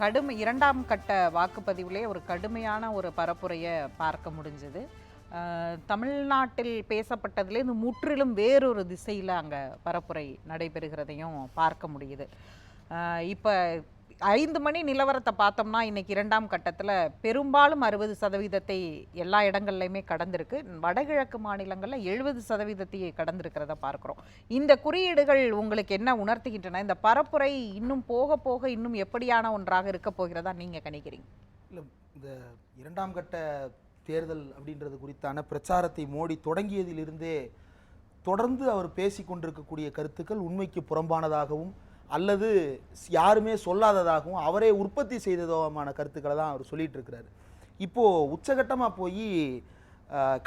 கடுமை இரண்டாம் கட்ட வாக்குப்பதிவிலே ஒரு கடுமையான ஒரு பரப்புரையை பார்க்க முடிஞ்சது. தமிழ்நாட்டில் பேசப்பட்டதுலேருந்து முற்றிலும் வேறொரு திசையில் அங்கே பரப்புரை நடைபெறுகிறதையும் பார்க்க முடியுது. இப்போ ஐந்து மணி நிலவரத்தை பார்த்தோம்னா இன்றைக்கி இரண்டாம் கட்டத்தில் பெரும்பாலும் அறுபது சதவீதத்தை எல்லா இடங்கள்லையுமே கடந்திருக்கு. வடகிழக்கு மாநிலங்களில் எழுபது சதவீதத்தையே கடந்திருக்கிறத பார்க்குறோம். இந்த குறியீடுகள் உங்களுக்கு என்ன உணர்த்துகின்றன? இந்த பரப்புரை இன்னும் போக போக இன்னும் எப்படியான ஒன்றாக இருக்க போகிறதா நீங்கள் கணிக்கிறீங்க? இல்லை இந்த இரண்டாம் கட்ட தேர்தல் அப்படின்றது குறித்தான பிரச்சாரத்தை மோடி தொடங்கியதிலிருந்தே தொடர்ந்து அவர் பேசி கொண்டிருக்கக்கூடிய கருத்துக்கள் உண்மைக்கு புறம்பானதாகவும் அல்லது யாருமே சொல்லாததாகவும் அவரே உற்பத்தி செய்ததுமான கருத்துக்களை தான் அவர் சொல்லிட்டு இருக்கிறாரு இப்போது உச்சகட்டமாக போய்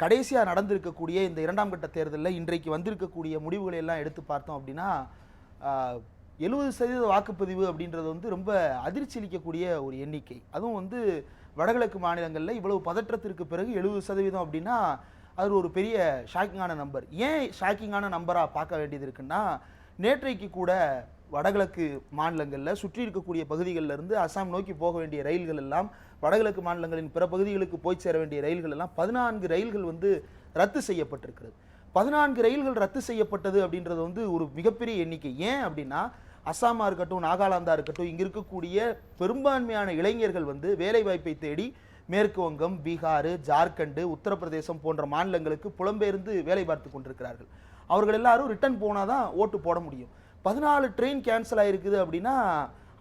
கடைசியாக நடந்திருக்கக்கூடிய இந்த இரண்டாம் கட்ட தேர்தலில் இன்றைக்கு வந்திருக்கக்கூடிய முடிவுகளை எல்லாம் எடுத்து பார்த்தோம் அப்படின்னா எழுபது சதவீத வாக்குப்பதிவு அப்படின்றது வந்து ரொம்ப அதிர்ச்சி அளிக்கக்கூடிய ஒரு எண்ணிக்கை. அதுவும் வந்து வடகிழக்கு மாநிலங்களில் இவ்வளவு பதற்றத்திற்கு பிறகு எழுபது சதவீதம் அப்படின்னா அது ஒரு பெரிய ஷாக்கிங்கான நம்பர். ஏன் ஷாக்கிங்கான நம்பராக பார்க்க வேண்டியது இருக்குன்னா நேற்றைக்கு கூட வடகிழக்கு மாநிலங்களில் சுற்றி இருக்கக்கூடிய பகுதிகளில் இருந்து அசாம் நோக்கி போக வேண்டிய ரயில்கள் எல்லாம் வடகிழக்கு மாநிலங்களின் பிற பகுதிகளுக்கு போய் சேர வேண்டிய ரயில்கள் எல்லாம் பதினான்கு ரயில்கள் வந்து ரத்து செய்யப்பட்டிருக்கிறது. பதினான்கு ரயில்கள் ரத்து செய்யப்பட்டது அப்படின்றது வந்து ஒரு மிகப்பெரிய எண்ணிக்கை. ஏன் அப்படின்னா அசாமாக இருக்கட்டும் நாகாலாந்தா இருக்கட்டும் இங்கே இருக்கக்கூடிய பெரும்பான்மையான இளைஞர்கள் வந்து வேலைவாய்ப்பை தேடி மேற்கு வங்கம் பீகார் ஜார்க்கண்டு உத்தரப்பிரதேசம் போன்ற மாநிலங்களுக்கு புலம்பெயர்ந்து வேலை பார்த்து கொண்டிருக்கிறார்கள். அவர்கள் எல்லாரும் ரிட்டர்ன் போனால் தான் ஓட்டு போட முடியும். பதினாலு ட்ரெயின் கேன்சல் ஆயிருக்குது அப்படின்னா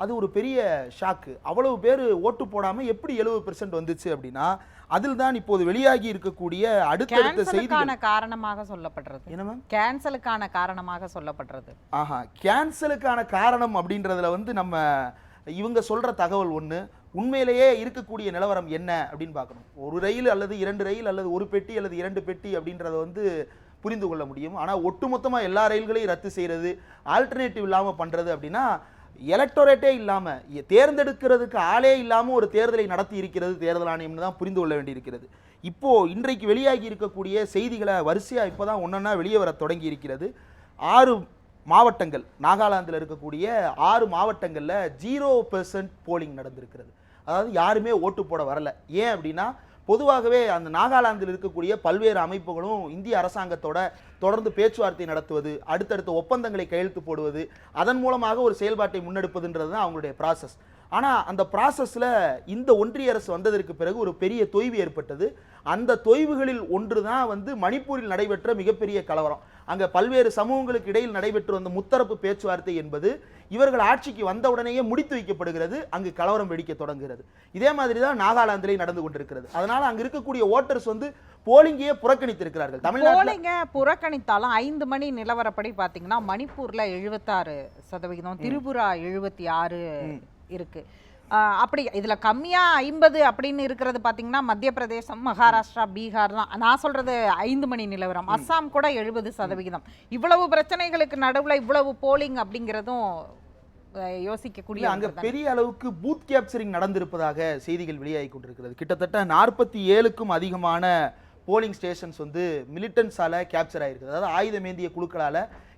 அது ஒரு பெரிய ஷாக்கு அவ்வளவு பேர் ஓட்டு போடாமல் எப்படி எழுபது பெர்சன்ட் வந்துச்சு அப்படின்னா அதில் தான் இப்போது வெளியாகி இருக்கக்கூடிய அடுத்தடுத்த செய்திகள். கேன்சலுக்கான காரணமாக சொல்லப்படுறது. என்ன மேம் கேன்சலுக்கான காரணமாக சொல்லப்படுறது. ஆஹா கேன்சலுக்கான காரணம் அப்படின்றதுல வந்து நம்ம இவங்க சொல்ற தகவல் ஒன்று உண்மையிலேயே இருக்கக்கூடிய நிலவரம் என்ன அப்படின்னு பார்க்கணும். ஒரு ரயில் அல்லது இரண்டு ரயில் அல்லது ஒரு பெட்டி அல்லது இரண்டு பெட்டி அப்படின்றத வந்து புரிந்து கொள்ள முடியும். ஆனால் ஒட்டுமொத்தமாக எல்லா ரயில்களையும் ரத்து செய்கிறது ஆல்டர்னேட்டிவ் இல்லாமல் பண்ணுறது அப்படின்னா எலக்டோரேட்டே இல்லாமல் தேர்ந்தெடுக்கிறதுக்கு ஆளே இல்லாமல் ஒரு தேர்தலை நடத்தி இருக்கிறது தேர்தல் ஆணையம்னு தான் புரிந்து கொள்ள வேண்டியிருக்கிறது. இப்போது இன்றைக்கு வெளியாகி இருக்கக்கூடிய செய்திகளை வரிசையாக இப்போ தான் ஒன்றொன்னா வெளியே வர தொடங்கி இருக்கிறது. ஆறு மாவட்டங்கள் நாகாலாந்தில் இருக்கக்கூடிய ஆறு மாவட்டங்களில் ஜீரோ பெர்சன்ட் போலிங் நடந்திருக்கிறது. அதாவது யாருமே ஓட்டு போட வரல. ஏன் அப்படின்னா பொதுவாகவே அந்த நாகாலாந்தில் இருக்கக்கூடிய பல்வேறு அமைப்புகளும் இந்திய அரசாங்கத்தோட தொடர்ந்து பேச்சுவார்த்தை நடத்துவது அடுத்தடுத்த ஒப்பந்தங்களை கையெழுத்து போடுவது அதன் மூலமாக ஒரு செயல்பாட்டை முன்னெடுப்பதுன்றது தான் அவங்களுடைய ப்ராசஸ் ஆனால் அந்த ப்ராசஸில் இந்த ஒன்றிய அரசு வந்ததற்கு பிறகு ஒரு பெரிய தொய்வு ஏற்பட்டது. அந்த தொய்வுகளில் ஒன்று தான் வந்து மணிப்பூரில் நடைபெற்ற மிகப்பெரிய கலவரம். அங்கே பல்வேறு சமூகங்களுக்கு இடையில் நடைபெற்று வந்த முத்தரப்பு பேச்சுவார்த்தை என்பது இவர்கள் ஆட்சிக்கு வந்த உடனேயே முடித்து வைக்கப்படுகிறது. அங்கு கலவரம் வெடிக்க தொடங்குகிறது. இதே மாதிரி தான் நாகாலாந்திலே நடந்து கொண்டிருக்கிறது. அதனால அங்க இருக்கக்கூடிய ஓட்டர்ஸ் வந்து போலிங்கையே புறக்கணித்திருக்கிறார்கள். தமிழ்நாட்டில் போலிங்க புறக்கணித்தாலும் ஐந்து மணி நிலவரப்படி பாத்தீங்கன்னா மணிப்பூர்ல எழுபத்தாறு சதவிகிதம் திரிபுரா எழுபத்தி ஆறு இருக்கு. அப்படி இதுல கம்மியா ஐம்பது அப்படின்னு இருக்கிறது பாத்தீங்கன்னா மத்திய பிரதேசம் மகாராஷ்டிரா பீகார் தான். நான் சொல்றது ஐந்து மணி நிலவரம். அஸ்ஸாம் கூட எழுபது சதவிகிதம். இவ்வளவு பிரச்சனைகளுக்கு நடுவுல இவ்வளவு போலிங் அப்படிங்கிறதும் யோசிக்கக்கூடிய அங்க. பெரிய அளவுக்கு பூத் கேப்சரிங் நடந்திருப்பதாக செய்திகள் வெளியாகி கொண்டிருக்கிறது. கிட்டத்தட்ட நாற்பத்தி ஏழுக்கும் அதிகமான போலிங் ஸ்டேஷன்ஸ் வந்து மிலிட்டன்ஸால கேப்சர் ஆயிருக்குது. அதாவது ஆயுதமேந்திய குழுக்களால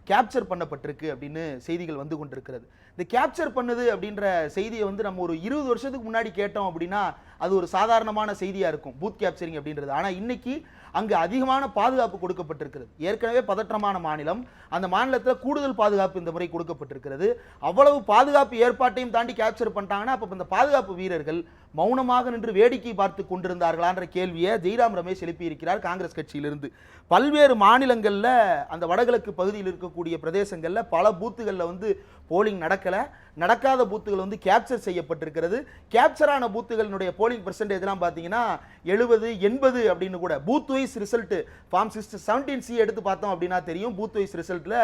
கேப்சர் பண்ணப்பட்டிருக்கு அப்படின்னு செய்திகள் வந்து கொண்டிருக்கிறது. இந்த கேப்சர் பண்ணுது அப்படின்ற செய்தியை வந்து நம்ம ஒரு இருபது வருஷத்துக்கு முன்னாடி கேட்டோம் அப்படின்னா அது ஒரு சாதாரணமான செய்தியாக இருக்கும் பூத் கேப்சரிங் அப்படின்றது. ஆனால் இன்னைக்கு அங்கு அதிகமான பாதுகாப்பு கொடுக்கப்பட்டிருக்கிறது. ஏற்கனவே பதற்றமான மாநிலம் அந்த மாநிலத்தில் கூடுதல் பாதுகாப்பு இந்த முறை கொடுக்கப்பட்டிருக்கிறது. அவ்வளவு பாதுகாப்பு ஏற்பாட்டையும் தாண்டி கேப்சர் பண்ணிட்டாங்கன்னா அப்போ இந்த பாதுகாப்பு வீரர்கள் மௌனமாக நின்று வேடிக்கை பார்த்து கொண்டிருந்தார்களான்ற கேள்வியை ஜெய்ராம் ரமேஷ் எழுப்பியிருக்கிறார் காங்கிரஸ் கட்சியிலிருந்து. பல்வேறு மாநிலங்களில் அந்த வடகிழக்கு பகுதியில் இருக்கக்கூடிய பிரதேசங்களில் பல பூத்துகளில் வந்து போலிங் நடக்கலை. நடக்காத பூத்துகள் வந்து கேப்சர் செய்யப்பட்டிருக்கிறது. கேப்சரான பூத்துகளினுடைய போலிங் பர்சன்டேஜ்லாம் பார்த்தீங்கன்னா எழுபது எண்பது அப்படின்னு கூட. Booth wise result form sixty seventeen C எடுத்து பார்த்தோம் அப்படின்னா தெரியும். பூத் வைஸ் ரிசல்ட்டில்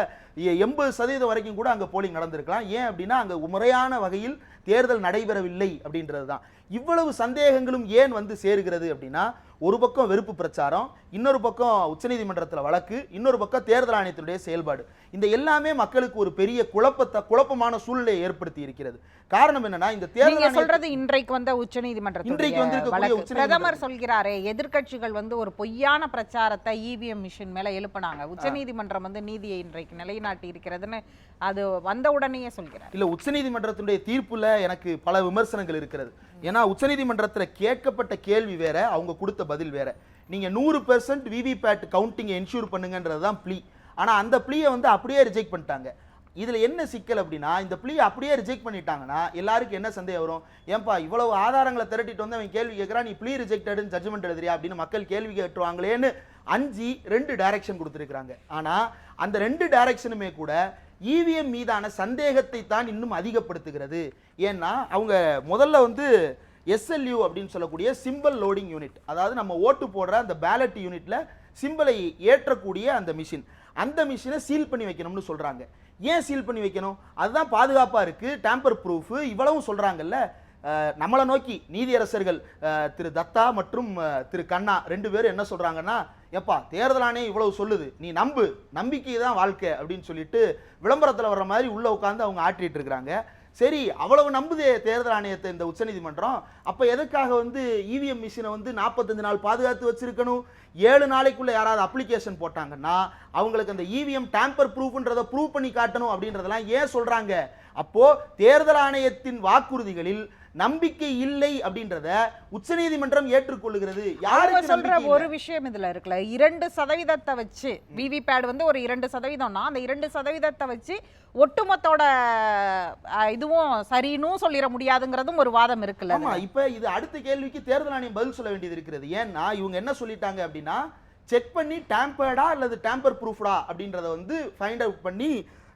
எண்பது சதவீதம் வரைக்கும் கூட அங்கே போலிங் நடந்திருக்கலாம். ஏன் அப்படின்னா அங்கே முறையான வகையில் தேர்தல் நடைபெறவில்லை அப்படின்றது தான் இவ்வளவு சந்தேகங்களும் ஏன் வந்து சேருகிறது அப்படின்னா ஒரு பக்கம் வெறுப்பு பிரச்சாரம் இன்னொரு பக்கம் உச்சநீதிமன்றத்தில் வழக்கு இன்னொரு பக்கம் தேர்தல் ஆணையத்தினுடைய செயல்பாடு. இந்த எல்லாமே மக்களுக்கு ஒரு பெரிய குழப்பத்தை குழப்பமான சூழ்நிலையை ஏற்படுத்தி இருக்கிறது. காரணம் என்னன்னா இந்த தேர்தல் சொல்றது இன்றைக்கு வந்த இன்றைக்கு உச்சநீதிமன்றத்துடைய வந்திருக்கக்கூடிய வழக்கு. உச்சநீதிமன்ற- பிரதமர் சொல்கிறாரே எதிர்க்கட்சிகள் வந்து ஒரு பொய்யான பிரச்சாரத்தை இவிஎம் மிஷின் மேல எழுப்புனாங்க. உச்சநீதிமன்றம் வந்து நீதியை இன்றைக்கு நிலைநாட்டி இருக்கிறதுன்னு அது வந்த உடனேயே சொல்கிறார். இல்ல உச்சநீதிமன்றத்தினுடைய தீர்ப்புல எனக்கு பல விமர்சனங்கள் இருக்கிறது. ஏன்னா உச்சநீதிமன்றத்துல கேட்கப்பட்ட கேள்வி வேற அவங்க கொடுத்த பதில் வேற. நீங்க நூறு பெர்சன்ட் விவிபேட் கவுண்டிங் என்ஷூர் பண்ணுங்கன்றது தான் ப்ளீ ஆனால் அந்த ப்ளீயை வந்து அப்படியே ரிஜெக்ட் பண்ணிட்டாங்க. இதில் என்ன சிக்கல் அப்படின்னா இந்த ப்ளீ அப்படியே ரிஜெக்ட் பண்ணிட்டாங்கன்னா எல்லாருக்கும் என்ன சந்தேகம் வரும்? ஏன்பா இவ்வளவு ஆதாரங்களை திரட்டிட்டு வந்து அவன் கேள்வி கேட்குறான் நீ ப்ளீ ரிஜெக்டடுன்னு ஜட்ஜ்மெண்ட் எழுதுறியா அப்படின்னு மக்கள் கேள்வி கேட்டுருவாங்களேன்னு அஞ்சு ரெண்டு டைரக்ஷன் கொடுத்துருக்குறாங்க. ஆனால் அந்த ரெண்டு டைரக்ஷனுமே கூட இவிஎம் மீதான சந்தேகத்தை தான் இன்னும் அதிகப்படுத்துகிறது. ஏன்னா அவங்க முதல்ல வந்து எஸ்எல்யூ அப்படின்னு சொல்லக்கூடிய சிம்பிள் லோடிங் யூனிட் அதாவது நம்ம ஓட்டு போடுற அந்த பேலட் யூனிட்டில் சிம்பிளை ஏற்றக்கூடிய அந்த மிஷின் அந்த மிஷினை சீல் பண்ணி வைக்கணும்னு சொல்கிறாங்க ஏன் சீல் பண்ணி வைக்கணும்? அதுதான் பாதுகாப்பாக இருக்குது டேம்பர் ப்ரூஃப் இவ்வளவும் சொல்கிறாங்கல்ல நம்மளை நோக்கி நீதியரசர்கள் திரு தத்தா மற்றும் திரு கண்ணா ரெண்டு பேரும் என்ன சொல்கிறாங்கன்னா எப்பா தேர்தலானே இவ்வளவு சொல்லுது. நீ நம்பு. நம்பிக்கை தான் வாழ்க்கை. அப்படின்னு சொல்லிட்டு விளம்பரத்தில் வர்ற மாதிரி உள்ளே உட்காந்து அவங்க ஆட்டிகிட்டு இருக்கிறாங்க. சரி அவ்வளவு நம்புதே தேர்தல் ஆணையத்தை இந்த உச்சநீதிமன்றம் அப்போ எதுக்காக வந்து இவிஎம் மிஷினை வந்து நாற்பத்தஞ்சு நாள் பாதுகாத்து வச்சிருக்கணும்? ஏழு நாளைக்குள்ள யாராவது அப்ளிகேஷன் போட்டாங்கன்னா அவங்களுக்கு அந்த இவிஎம் டேம்பர் ப்ரூஃப்ன்றதை ப்ரூவ் பண்ணி காட்டணும் அப்படின்றதெல்லாம் ஏன் சொல்றாங்க? அப்போ தேர்தல் ஆணையத்தின் வாக்குறுதிகளில் நம்பிக்கை இல்லை அப்படின்றத உச்சநீதிமன்றம் ஏற்றுக்கொள்ளுகிறது யாருக்கு சொல்ற ஒரு? விஷயம் இதுல இருக்குல்ல. இரண்டு சதவீதத்தை வச்சு விவிபேட் வந்து ஒரு இரண்டு சதவீதம்னா அந்த இரண்டு சதவீதத்தை வச்சு ஒட்டுமொத்தோட இதுவும் சரின்னும் சொல்லிட முடியாதுங்கிறதும் ஒரு வாதம் இருக்குல்ல ஆமா இப்ப இது அடுத்த கேள்விக்கு தேர்தல் ஆணையம் பதில் சொல்ல வேண்டியது இருக்கிறது ஏன்னா இவங்க என்ன சொல்லிட்டாங்க அப்படின்னா செக் பண்ணி டேம்பர்டா அல்லது டேம்பர் ப்ரூஃப்டா அப்படின்றத வந்து ஃபைண்ட் அவுட் பண்ணி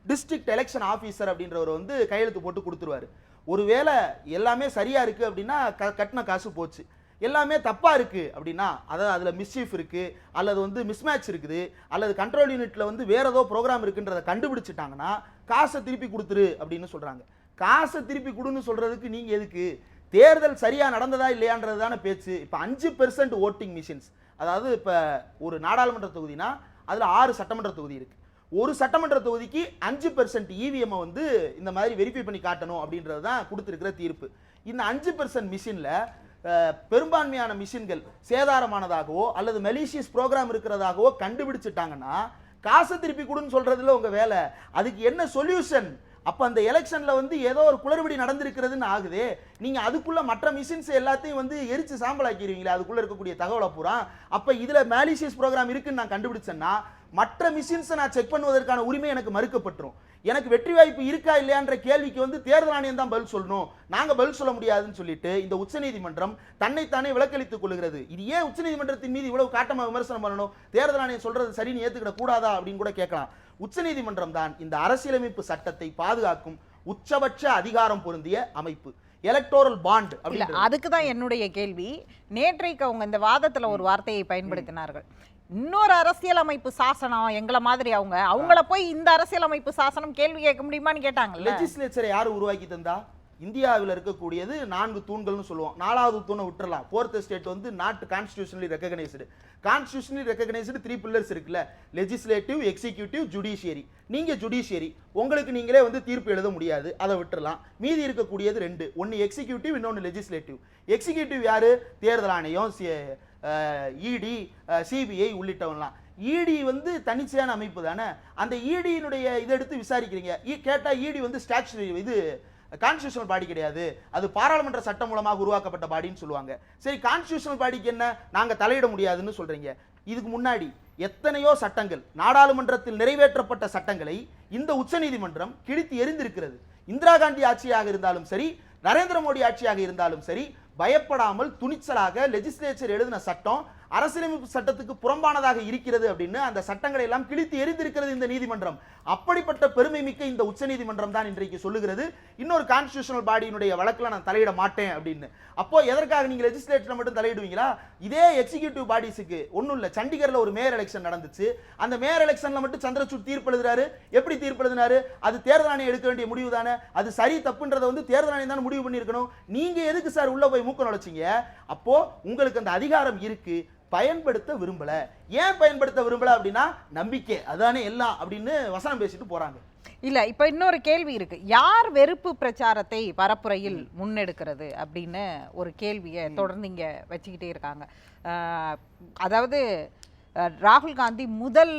டிஸ்ட்ரிக்ட் எலெக்ஷன் ஆஃபீஸர் அப்படின்றவர் வந்து கையெழுத்து போட்டு கொடுத்துருவாரு. ஒருவேளை எல்லாமே சரியாக இருக்குது அப்படின்னா க கட்டின காசு போச்சு. எல்லாமே தப்பாக இருக்குது அப்படின்னா அதாவது அதில் மிஸ்சீஃப் இருக்குது அல்லது வந்து மிஸ்மேட்ச் இருக்குது அல்லது கண்ட்ரோல் யூனிட்டில் வந்து வேறு ஏதோ ப்ரோக்ராம் இருக்குன்றதை கண்டுபிடிச்சிட்டாங்கன்னா காசை திருப்பி கொடுத்துரு அப்படின்னு சொல்கிறாங்க காசை திருப்பி கொடுன்னு சொல்கிறதுக்கு நீங்கள் எதுக்கு? தேர்தல் சரியாக நடந்ததா இல்லையான்றது தானே பேச்சு. இப்போ அஞ்சு பெர்சன்ட் ஓட்டிங் மிஷின்ஸ் அதாவது இப்போ ஒரு நாடாளுமன்ற தொகுதினா அதில் ஆறு சட்டமன்ற தொகுதி இருக்குது ஒரு சட்டமன்ற தொகுதிக்கு அஞ்சு பெர்சன்ட் இவிஎம் வந்து இந்த மாதிரி வெரிஃபை பண்ணி காட்டணும் அப்படின்றது தான் கொடுத்துருக்கிற தீர்ப்பு. இந்த அஞ்சு பெர்சன்ட் மிஷினில் பெரும்பான்மையான மிஷின்கள் சேதாரமானதாகவோ அல்லது மெலீஷியஸ் ப்ரோக்ராம் இருக்கிறதாகவோ கண்டுபிடிச்சிட்டாங்கன்னா காசை திருப்பி கொடுன்னு சொல்றதுல உங்க வேலை. அதுக்கு என்ன சொல்யூஷன் அப்ப அந்த எலெக்ஷன்ல வந்து ஏதோ ஒரு குளறுபடி நடந்திருக்கிறதுன்னு ஆகுதே. நீங்க அதுக்குள்ள மற்ற மிஷின்ஸ் எல்லாத்தையும் வந்து எரிச்சு சாம்பலாக்கிடுவீங்களே அதுக்குள்ள இருக்கக்கூடிய தகவலை பூரா. அப்ப இதுல மேலிஷியஸ் ப்ரோக்ராம் இருக்குன்னு நான் கண்டுபிடிச்சேன்னா மற்ற மிஷின்ஸை நான் செக் பண்ணுவதற்கான உரிமை எனக்கு மறுக்கப்பட்டுரும். எனக்கு வெற்றி வாய்ப்பு இருக்கா இல்லையான்ற கேள்விக்கு வந்து தேர்தல் ஆணையம் தான் பதில் சொல்லணும். நாங்க பதில் சொல்ல முடியாதுன்னு சொல்லிட்டு இந்த உச்சநீதிமன்றம் தன்னைத்தானே விலக்களித்துக் கொள்கிறது இது ஏன் உச்சநீதிமன்றத்தின் மீது இவ்வளவு காட்டமா விமர்சனம் பண்ணணும்? தேர்தல் ஆணையம் சொல்றது சரின்னு ஏத்துக்கிட கூடாதா அப்படின்னு கூட கேட்கலாம். உச்சநீதிமன்றம் தான் இந்த அரசியலமைப்பு சட்டத்தை பாதுகாக்கும் உச்சபட்ச அதிகாரம் பொருந்திய அமைப்பு. எலக்டோரல் பாண்ட் அதுக்கு தான் என்னுடைய கேள்வி. நேற்றைக்கு அவங்க இந்த வாதத்துல ஒரு வார்த்தையை பயன்படுத்தினார்கள். இன்னொரு அரசியலமைப்பு சாசனம் எங்களை மாதிரி அவங்க. அவங்கள போய் இந்த அரசியலமைப்பு சாசனம் கேள்வி கேட்க முடியுமான்னு கேட்டாங்க லெஜிஸ்லேச்சரை யார் உருவாக்கி தந்தா? இந்தியாவில் இருக்கக்கூடியது நான்கு தூண்கள்னு சொல்லுவோம். நாலாவது தூணை விட்டுறலாம். ஃபோர்த் ஸ்டேட் வந்து not constitutionally recognised constitutionally recognised three pillars இருக்குல்ல. லெஜிஸ்லேட்டிவ் எக்ஸிக்யூட்டிவ் ஜுடிஷியரி நீங்கள் ஜுடிஷியரி உங்களுக்கு நீங்களே வந்து தீர்ப்பு எழுத முடியாது. அதை விட்டுறலாம். மீதி இருக்கக்கூடியது ரெண்டு. ஒன்று எக்ஸிக்யூட்டிவ் இன்னொன்று லெஜிஸ்லேட்டிவ் எக்ஸிக்யூட்டிவ் யார்? தேர்தல் ஆணையம் இடி சிபிஐ உள்ளிட்டவங்களாம் இடி வந்து தனிச்சையான அமைப்பு தானே? அந்த இடியினுடைய இதை எடுத்து விசாரிக்கிறீங்க. கேட்டால் இடி வந்து ஸ்டாச்சு இது கான்ஸ்டியூஷனல் பாடி கிடையாது. அது பாராளுமன்ற சட்டம் மூலமாக உருவாக்கப்பட்ட பாடின்னு சொல்லுவாங்க. சரி கான்ஸ்டியூஷனல் பாடிக்கு என்ன? நாங்க தலையிட முடியாதுன்னு சொல்றீங்க. இதுக்கு முன்னாடி எத்தனையோ சட்டங்கள் நாடாளுமன்றத்தில் நிறைவேற்றப்பட்ட சட்டங்களை இந்த உச்சநீதிமன்றம் கிழித்து எரிந்திருக்கிறது இந்திரா காந்தி ஆட்சியாக இருந்தாலும் சரி நரேந்திர மோடி ஆட்சியாக இருந்தாலும் சரி பயப்படாமல் துணிச்சலாக லெஜிஸ்லேச்சர் எழுதின சட்டம் அரசியலமைப்பு சட்டத்துக்கு புறம்பானதாக இருக்கிறது அப்படின்னு அந்த சட்டங்களை எல்லாம் கிழித்து எரிந்திருக்கிறது இந்த நீதிமன்றம். அப்படிப்பட்ட பெருமை மிக்க இந்த உச்சநீதிமன்றம் தான் இன்றைக்கு சொல்லுகிறது. இன்னொரு கான்ஸ்டியூஷனல் பாடியினுடைய வழக்கில் நான் தலையிட மாட்டேன் அப்படின்னு. அப்போ எதற்காக நீங்க லெஜிஸ்லேட்டர் மட்டும் தலையிடுவீங்களா? இதே எக்ஸிகியூட்டிவ் பாடிஸுக்கு ஒன்றும் இல்லை. சண்டிகரில் ஒரு மேயர் எலெக்ஷன் நடந்துச்சு. அந்த மேயர் எலெக்ஷனில் மட்டும் சந்திரசூட் தீர்ப்பு எழுதுறாரு. எப்படி தீர்ப்பு எழுதினாரு? அது தேர்தல் ஆணையம் எடுக்க வேண்டிய முடிவு தானே? அது சரி தப்புன்றதை வந்து தேர்தல் ஆணையம் தான் முடிவு பண்ணியிருக்கணும். நீங்க எதுக்கு சார் உள்ள போய் மூக்க நுழைச்சிங்க? அப்போ உங்களுக்கு அந்த அதிகாரம் இருக்கு. பயன்படுத்த விரும்பல. ஏன் பயன்படுத்த விரும்பல அப்படின்னா நம்பிக்கை. அதானே எல்லாம் அப்படின்னு வசனம் பேசிட்டு போறாங்க. இல்ல இப்ப இன்னொரு கேள்வி இருக்கு. யார் வெறுப்பு பிரச்சாரத்தை பரப்புரையில் முன்னெடுக்கிறது அப்படின்னு ஒரு கேள்வியை தொடர்ந்து இங்க வச்சுக்கிட்டே இருக்காங்க. ஆஹ், அதாவது ராகுல் காந்தி முதல்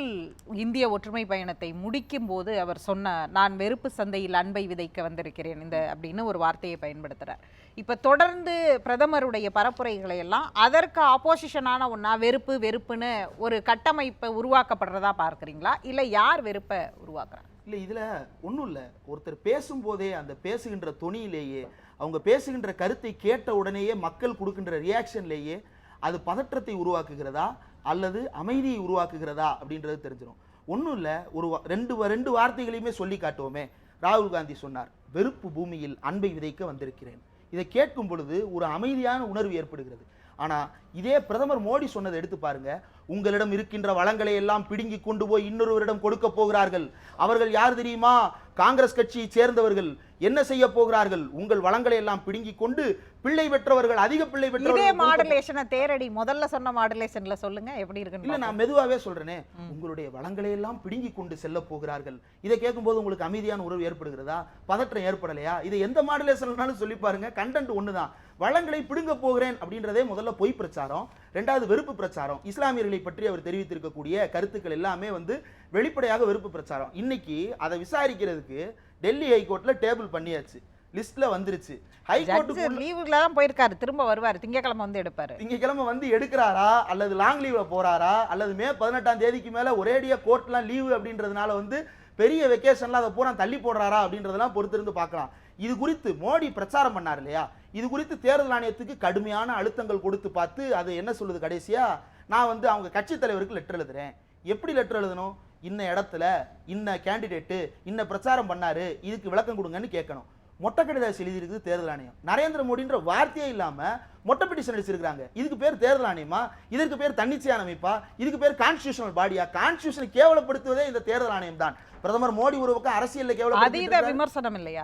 இந்திய ஒற்றுமை பயணத்தை முடிக்கும் போது அவர் சொன்ன நான் வெறுப்பு சந்தையில் அன்பை விதைக்க வந்திருக்கிறேன். இந்த அப்படின்னு ஒரு வார்த்தையை பயன்படுத்துறார். இப்போ தொடர்ந்து பிரதமருடைய பரப்புரைகளை எல்லாம் அதற்கு ஆப்போசிஷனான ஒன்றா வெறுப்பு வெறுப்புன்னு ஒரு கட்டமைப்பை உருவாக்கப்படுறதா பார்க்குறீங்களா? இல்லை யார் வெறுப்பை உருவாக்குறாங்க? இல்லை இதில் ஒன்றும் இல்லை. ஒருத்தர் பேசும்போதே அந்த பேசுகின்ற துணியிலேயே அவங்க பேசுகின்ற கருத்தை கேட்ட உடனேயே மக்கள் கொடுக்கின்ற ரியாக்ஷன்லேயே அது பதற்றத்தை உருவாக்குகிறதா? அல்லது அமைதியை உருவாக்குகிறதா? அப்படின்றது தெரிஞ்சிடும் ஒன்றும் இல்லை. ஒரு வா- ரெண்டு வ- ரெண்டு வார்த்தைகளையுமே சொல்லி காட்டுவோமே. ராகுல் காந்தி சொன்னார் வெறுப்பு பூமியில் அன்பை விதைக்க வந்திருக்கிறேன். இதை கேட்கும் பொழுது ஒரு அமைதியான உணர்வு ஏற்படுகிறது. ஆனால் இதே பிரதமர் மோடி சொன்னதை எடுத்து பாருங்க. உங்களிடம் இருக்கின்ற வளங்களை எல்லாம் பிடுங்கி கொண்டு போய் இன்னொருவரிடம் கொடுக்க போகிறார்கள். அவர்கள் யார் தெரியுமா? காங்கிரஸ் கட்சியை சேர்ந்தவர்கள் என்ன செய்ய போகிறார்கள்? உங்கள் வளங்களை எல்லாம் பிடுங்கி கொண்டு பிள்ளை பெற்றவர்கள் அதிக பிள்ளை இதே பெற்றவர்கள் கொடுக்க மாடுலேஷனை தேரடி முதல்ல சொன்ன மாடுலேஷன்ல சொல்லுங்க எப்படி இல்ல இருக்குன்னு நான் மெதுவாவே சொல்றேனே. உங்களுடைய வளங்களை எல்லாம் பிடுங்கி கொண்டு செல்ல போகிறார்கள். இதை கேட்கும்போது உங்களுக்கு அமைதியான உறவு ஏற்படுகிறதா? பதற்றம் ஏற்படலையா? இதை எந்த மாடுலேஷன்னாலும் சொல்லி பாருங்க. கண்டென்ட் ஒண்ணுதான். வளங்களை பிடுங்க போகிறேன் அப்படின்றதே முதல்ல பொய் பிரச்சாரம். ரெண்டாவது வெறுப்பு பிரச்சாரம். இஸ்லாமியர்களை பற்றி அவர் தெரிவித்திருக்கக்கூடிய கருத்துக்கள் எல்லாமே வந்து வெளிப்படையாக வெறுப்பு பிரச்சாரம். இன்னைக்கு அதை விசாரிக்கிறதுக்கு டெல்லி ஹைகோர்ட்ல டேபிள் பண்ணியாச்சு. லிஸ்ட்ல வந்துருச்சு. ஹைகோர்ட்டுக்கு லீவுல தான் போயிருக்காரு. திரும்ப வருவாரு. திங்கக்கிழமை வந்து எடுப்பாரு. திங்கக்கிழமை வந்து எடுக்கிறாரா? அல்லது லாங் லீவ்ல போறாரா? அல்லது மே பதினெட்டாம் தேதிக்கு மேல ஒரேடியா கோர்ட்லாம் லீவு அப்படின்றதுனால வந்து பெரிய வெக்கேஷன்ல அதை பூரா தள்ளி போடுறாரா அப்படின்றதெல்லாம் பொறுத்திருந்து பார்க்கலாம். இது குறித்து மோடி பிரச்சாரம் பண்ணார் இல்லையா? இது குறித்து தேர்தல் ஆணையத்துக்கு கடுமையான அழுத்தங்கள் கொடுத்து பார்த்து அது என்ன சொல்லுது கடைசியா? நான் வந்து அவங்க கட்சி தலைவருக்கு லெட்டர் எழுதுறேன். எப்படி லெட்டர் எழுதணும்? இன்ன இடத்துல இன்ன கேண்டிடேட்டு இன்ன பிரச்சாரம் பண்ணாரு இதுக்கு விளக்கம் கொடுங்கன்னு கேட்கணும். மொட்டை கடிதாசி எழுதியிருக்குது தேர்தல் ஆணையம். நரேந்திர மோடின்ற வார்த்தையே இல்லாம மொட்டை பிட்டிஷன் அடிச்சிருக்காங்க இதுக்கு பேர் தேர்தல் ஆணையமா? இதற்கு பேர் தன்னிச்சையான அமைப்பா? இதுக்கு பேர் கான்ஸ்டியூஷனல் பாடியா கான்ஸ்டியூஷனை கேவலப்படுத்துவதே இந்த தேர்தல் ஆணையம் தான். பிரதமர் மோடி ஒரு பக்கம் அரசியல்ல அதீத கேவலப்படுத்தி விமர்சனம் இல்லையா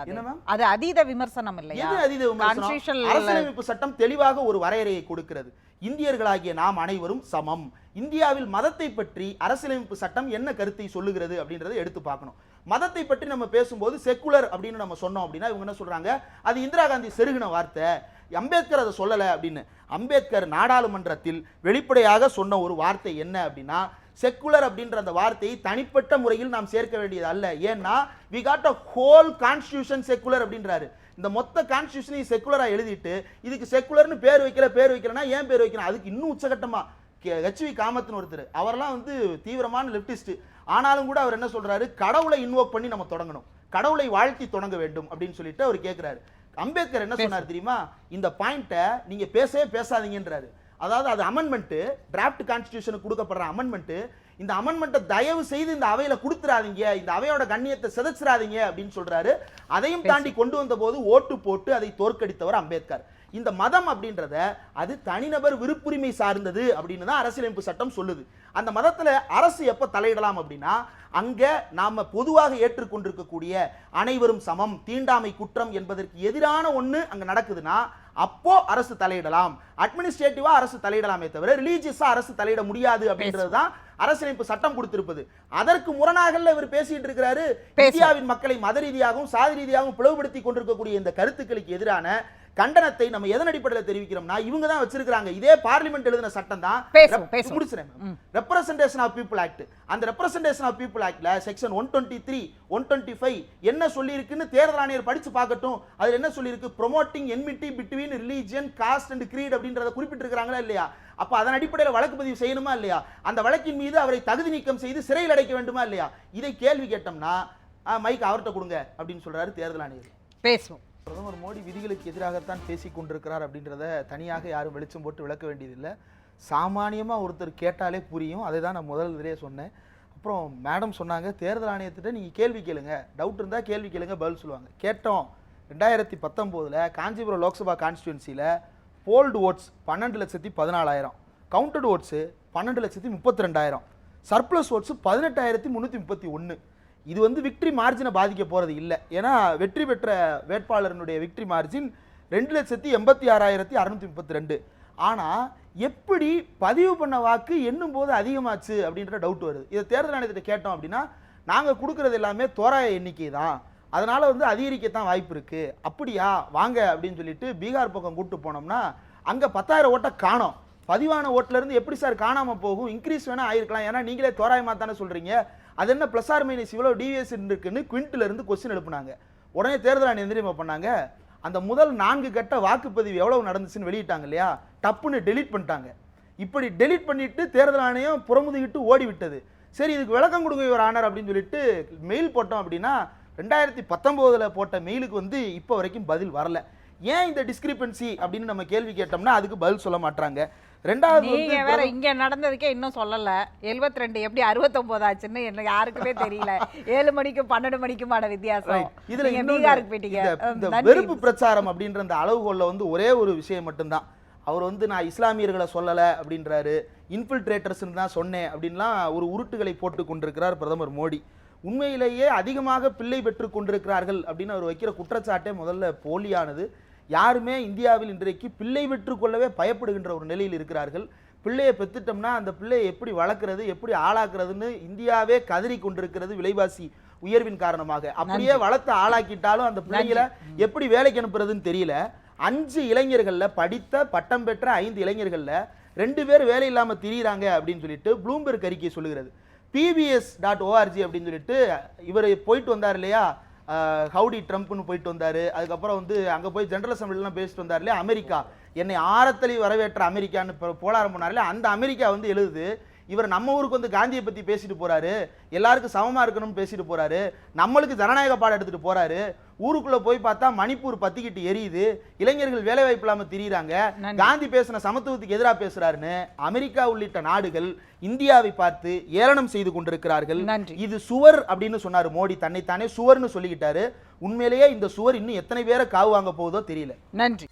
அது? அதீத விமர்சனம் இல்லையா? அதீத விமர்சனம்? அரசியலமைப்பு சட்டம் தெளிவாக ஒரு வரையறையை கொடுக்கிறது. இந்தியர்களாகிய நாம் அனைவரும் சமம். இந்தியாவில் மதத்தை பற்றி அரசியலமைப்பு சட்டம் என்ன கருத்தை சொல்லுகிறது அப்படின்றத எடுத்து பார்க்கணும். மதத்தை பற்றி நம்ம பேசும்போது செக்குலர் அப்படின்னு நம்ம சொன்னோம் அப்படின்னா இவங்க என்ன சொல்றாங்க? அது இந்திரா காந்தி செருகின வார்த்தை. அம்பேத்கர் அதை சொல்லலை அப்படின்னு. அம்பேத்கர் நாடாளுமன்றத்தில் வெளிப்படையாக சொன்ன ஒரு வார்த்தை என்ன அப்படின்னா செக்குலர் அப்படின்ற அந்த வார்த்தையை தனிப்பட்ட முறையில் நாம் சேர்க்க வேண்டியது அல்ல. ஏன்னா we got a whole constitution secular அப்படின்றாரு. இந்த மொத்த கான்ஸ்டியூஷனையும் செக்குலராக எழுதிட்டு இதுக்கு செக்குலர்னு பேர் வைக்கல பேர் வைக்கலன்னா ஏன் பேர் வைக்கணும்? அதுக்கு இன்னும் உச்சகட்டமாக ஹெச்வி காமத்னு ஒருத்தர். அவரெல்லாம் வந்து தீவிரமான லெப்டிஸ்ட் ஆனாலும் கூட அவர் என்ன சொல்றாரு? கடவுளை இன்வோக் பண்ணி நம்ம தொடங்கணும். கடவுளை வாழ்த்தி தொடங்க வேண்டும் அப்படின்னு சொல்லிட்டு அவர் கேட்கிறாரு அம்பேத்கர் என்ன சொன்னார் தெரியுமா? இந்த பாயிண்ட்டை நீங்க பேசவே பேசாதீங்கன்றாரு. அதாவது அது அமெண்ட்மெண்ட் டிராஃப்ட் கான்ஸ்டியூஷனுக்கு கொடுக்கப்படுற அமெண்ட்மெண்ட் இந்த அமெண்ட்மெண்ட்டை தயவு செய்து இந்த அவையில கொடுத்துறாதீங்க. இந்த அவையோட கண்ணியத்தை சிதைச்சிடாதீங்க அப்படின்னு சொல்றாரு. அதையும் தாண்டி கொண்டு வந்த போது ஓட்டு போட்டு அதை தோற்கடித்தவர் அம்பேத்கர். இந்த மதம் அப்படின்றத அது தனிநபர் விருப்புரிமை சார்ந்தது அப்படின்னு தான் அரசியலமைப்பு சட்டம் சொல்லுது. அந்த மதத்துல அரசு எப்ப தலையிடலாம் அப்படின்னா அங்க நாம பொதுவாக ஏற்றுக்கொண்டிருக்கக்கூடிய அனைவரும் சமம் தீண்டாமை குற்றம் என்பதற்கு எதிரான ஒண்ணு அங்க நடக்குதுன்னா அப்போ அரசு தலையிடலாம். அட்மினிஸ்ட்ரேட்டிவா அரசு தலையிடலாமே தவிர ரிலீஜியஸா அரசு தலையிட முடியாது அப்படின்றது தான் அரசியலமைப்பு சட்டம் கொடுத்திருப்பது. அதற்கு முரணாகல இவர் பேசிட்டு இருக்கிறாரு. இந்தியாவின் மக்களை மத ரீதியாகவும் சாதி ரீதியாகவும் பிளவுபடுத்தி கொண்டிருக்கக்கூடிய இந்த கருத்துக்களுக்கு எதிரான கண்டனத்தை நம்ம எதன் அடிப்படையில் தெரிவிக்கிறோம்னா இவங்க தான் வச்சிருக்காங்க இதே பார்லிமெண்ட் எழுதின சட்டம் தான். முடிச்சிடறேன் ரெப்ரசன்டேஷன் ஆஃப் பீப்புள் ஆக்ட் அந்த representation of people ஆக்ட்ல section one twenty three one twenty five என்ன சொல்லியிருக்குன்னு தேர்தல் ஆணையர் படிச்சு பார்க்கட்டும். அதுல என்ன சொல்லியிருக்கு? Promoting enmity between religion caste and creed அப்படின்றத குறிப்பிட்டிருக்கிறாங்களா இல்லையா? அப்ப அதன் அடிப்படையில் வழக்கு பதிவு செய்யணுமா இல்லையா? அந்த வழக்கின் மீது அவரை தகுதி நீக்கம் செய்து சிறையில் அடைக்க வேண்டுமா இல்லையா? இதை கேள்வி கேட்டோம்னா மைக் அவர்கிட்ட கொடுங்க அப்படின்னு சொல்றாரு தேர்தல் ஆணையர். பேசுவோம். பிரதமர் மோடி விதிகளுக்கு எதிராகத்தான் பேசிக் கொண்டிருக்கிறார் அப்படின்றத தனியாக யாரும் வெளிச்சம் போட்டு விளக்க வேண்டியதில்லை. சாமானியமாக ஒருத்தர் கேட்டாலே புரியும். அதை தான் நான் முதல் இதிலே சொன்னேன். அப்புறம் மேடம் சொன்னாங்க தேர்தல் ஆணையத்திட்ட நீங்கள் கேள்வி கேளுங்க. டவுட் இருந்தால் கேள்வி கேளுங்க பதில் சொல்லுவாங்க. கேட்டோம். ரெண்டாயிரத்தி பத்தொம்போதில் காஞ்சிபுரம் லோக்சபா கான்ஸ்டியூன்சியில் போல்டு ஓட்ஸ் பன்னெண்டு லட்சத்தி பதினாலாயிரம். கவுண்டட் ஓட்ஸு பன்னெண்டு லட்சத்தி முப்பத்தி ரெண்டாயிரம். சர்ப்ளஸ் ஓட்ஸு பதினெட்டாயிரத்தி முந்நூற்றி முப்பத்தி ஒன்று இது வந்து விக்ட்ரி மார்ஜினை பாதிக்க போகிறது இல்லை. ஏன்னா வெற்றி பெற்ற வேட்பாளரனுடைய விக்ட்ரி மார்ஜின் ரெண்டு லட்சத்தி எண்பத்தி ஆறாயிரத்தி அறநூற்றி முப்பத்தி ரெண்டு ஆனால் எப்படி பதிவு பண்ண வாக்கு எண்ணும் போது அதிகமாச்சு அப்படின்ற டவுட் வருது. இதை தேர்தல் ஆணையத்திட்ட கேட்டோம் அப்படின்னா நாங்கள் கொடுக்குறது எல்லாமே தோராய எண்ணிக்கை தான். அதனால் வந்து அதிகரிக்கத்தான் வாய்ப்பு இருக்குது அப்படியா? வாங்க அப்படின்னு சொல்லிட்டு பீகார் பக்கம் கூட்டு போனோம்னா அங்கே பத்தாயிரம் ஓட்டை காணோம். பதிவான ஓட்டிலேருந்து எப்படி சார் காணாமல் போகும்? இன்க்ரீஸ் வேணால் ஆயிருக்கலாம். ஏன்னா நீங்களே தோராயமாக தானே சொல்கிறீங்க அது என்ன ப்ளஸ் ஆர் மைனஸ் இவ்வளோ டிவிஎஸ் இருக்குன்னு குவிண்ட்ல இருந்து கொஸ்டின் எழுப்புனாங்க. உடனே தேர்தல் ஆணையம் தெரியுமா பண்ணாங்க. அந்த முதல் நான்கு கட்ட வாக்குப்பதிவு எவ்வளவு நடந்துச்சுன்னு வெளியிட்டாங்க இல்லையா? டப்புன்னு டெலீட் பண்ணிட்டாங்க. இப்படி டெலீட் பண்ணிட்டு தேர்தல் ஆணையம் புறமுதுகிட்டு ஓடி விட்டது சரி இதுக்கு விளக்கம் கொடுங்க இவர் ஆனர் அப்படின்னு சொல்லிட்டு மெயில் போட்டோம் அப்படின்னா ரெண்டாயிரத்தி பத்தொம்போதில் போட்ட மெயிலுக்கு வந்து இப்போ வரைக்கும் பதில் வரல. ஏன் இந்த டிஸ்கிரிபன்சி அப்படின்னு நம்ம கேள்வி கேட்டோம்னா அதுக்கு பதில் சொல்ல மாட்டாங்க ரெண்டாவது நீங்க வேற இங்க நடந்ததுக்கே இன்னும் சொல்லல. 72 ரெண்டு எப்படி 69 ஆச்சுன்னு என்ன யாருக்குமே தெரியல. ஏழு மணிக்கும் பன்னெண்டு மணிக்குமான வித்தியாசம். இதுல பீகாருக்கு போயிட்டீங்க. வெறுப்பு பிரச்சாரம் அப்படின்ற அந்த அளவுகோல்ல வந்து ஒரே ஒரு விஷயம் மட்டும்தான். அவர் வந்து நான் இஸ்லாமியர்களை சொல்லல அப்படின்றாரு. இன்ஃபில்ட்ரேட்டர்ஸ் தான் சொன்னேன் அப்படின்லாம் ஒரு உருட்டுகளை போட்டு கொண்டிருக்கிறார் பிரதமர் மோடி. உண்மையிலேயே அதிகமாக பிள்ளை பெற்று கொண்டிருக்கிறார்கள் அப்படின்னு அவர் வைக்கிற குற்றச்சாட்டே முதல்ல போலியானது. யாருமே இந்தியாவில் இன்றைக்கு பிள்ளை பெற்றுக் கொள்ளவே பயப்படுகின்ற ஒரு நிலையில் இருக்கிறார்கள். பிள்ளையை பெத்துட்டோம்னா அந்த பிள்ளையை எப்படி வளர்க்கறது எப்படி ஆளாக்குறதுன்னு இந்தியாவே கதறி கொண்டிருக்கிறது விலைவாசி உயர்வின் காரணமாக. அப்படியே வளர்த்து ஆளாக்கிட்டாலும் அந்த பிள்ளைங்களை எப்படி வேலைக்கு அனுப்புறதுன்னு தெரியல. அஞ்சு இளைஞர்கள்ல படித்த பட்டம் பெற்ற ஐந்து இளைஞர்கள்ல ரெண்டு பேர் வேலை இல்லாம திரியிறாங்க அப்படின்னு சொல்லிட்டு ப்ளூம்பெர்க் அறிக்கை சொல்லுகிறது. பிபிஎஸ் டாட் ஓஆர்ஜி அப்படின்னு சொல்லிட்டு இவர் போயிட்டு வந்தார் இல்லையா? ஹவுடி ட்ரம்ப்னு போயிட்டு வந்தார். அதுக்கப்புறம் வந்து அங்கே போய் ஜென்ரல் அசம்பிளிலாம் பேசிட்டு வந்தார் இல்லையா? அமெரிக்கா. என்னை ஆரத்தலி வரவேற்ற அமெரிக்கான்னு இப்போ போலாரம் போனார் இல்லையா? அந்த அமெரிக்கா வந்து எழுது இவர் நம்ம ஊருக்கு வந்து காந்தியை பத்தி பேசிட்டு போறாரு. எல்லாருக்கும் சமமா இருக்கணும்னு பேசிட்டு போறாரு. நம்மளுக்கு ஜனநாயக பாடம் எடுத்துட்டு போறாரு. ஊருக்குள்ள போய் பார்த்தா மணிப்பூர் பத்திக்கிட்டு எரியுது. இளைஞர்கள் வேலை வாய்ப்பு இல்லாம திரியிறாங்க. காந்தி பேசின சமத்துவத்துக்கு எதிராக பேசுறாருன்னு அமெரிக்கா உள்ளிட்ட நாடுகள் இந்தியாவை பார்த்து ஏளனம் செய்து கொண்டிருக்கிறார்கள். நன்றி. இது சுவர் அப்படின்னு சொன்னாரு மோடி. தன்னைத்தானே சுவர்னு சொல்லிக்கிட்டாரு. உண்மையிலேயே இந்த சுவர் இன்னும் எத்தனை பேரை காவு வாங்க போகுதோ தெரியல. நன்றி.